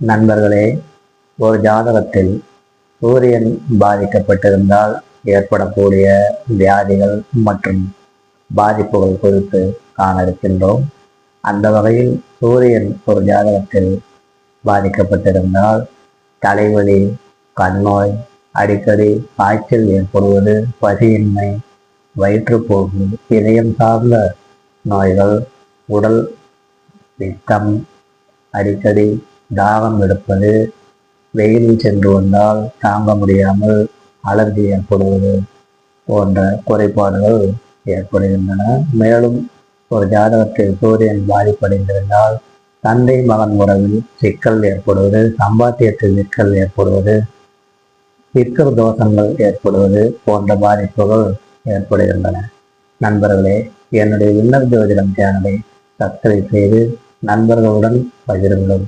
நண்பர்களே ஒரு ஜாதகத்தில் சூரியன் பாதிக்கப்பட்டிருந்தால் ஏற்படக்கூடிய வியாதிகள் மற்றும் பாதிப்புகள் குறித்து காண இருக்கின்றோம் அந்த வகையில் சூரியன் ஒரு ஜாதகத்தில் பாதிக்கப்பட்டிருந்தால் தலைவலி கண்ணோய் அடிக்கடி காய்ச்சல் ஏற்படுவது பசியின்மை வயிற்றுப்போக்கு இதயம் சார்ந்த நோய்கள் உடல் பித்தம் அடிக்கடி தாகம் எடுப்பது வெயிலில் சென்று வந்தால் தாங்க முடியாமல் அலர்ஜி ஏற்படுவது போன்ற குறைபாடுகள் ஏற்படுகின்றன. மேலும் ஒரு ஜாதகத்தில் சூரியன் பாதிப்படைந்திருந்தால் தந்தை மகன் உறவில் சிக்கல் ஏற்படுவது சம்பாத்தியத்தில் சிக்கல் ஏற்படுவது சிக்கல் தோஷங்கள் ஏற்படுவது போன்ற பாதிப்புகள் ஏற்படுகின்றன. நண்பர்களே என்னுடைய இன்னர் ஜோதிடம் சேனலை சப்ஸ்கிரைப் செய்து நண்பர்களுடன் பகிருங்கள்.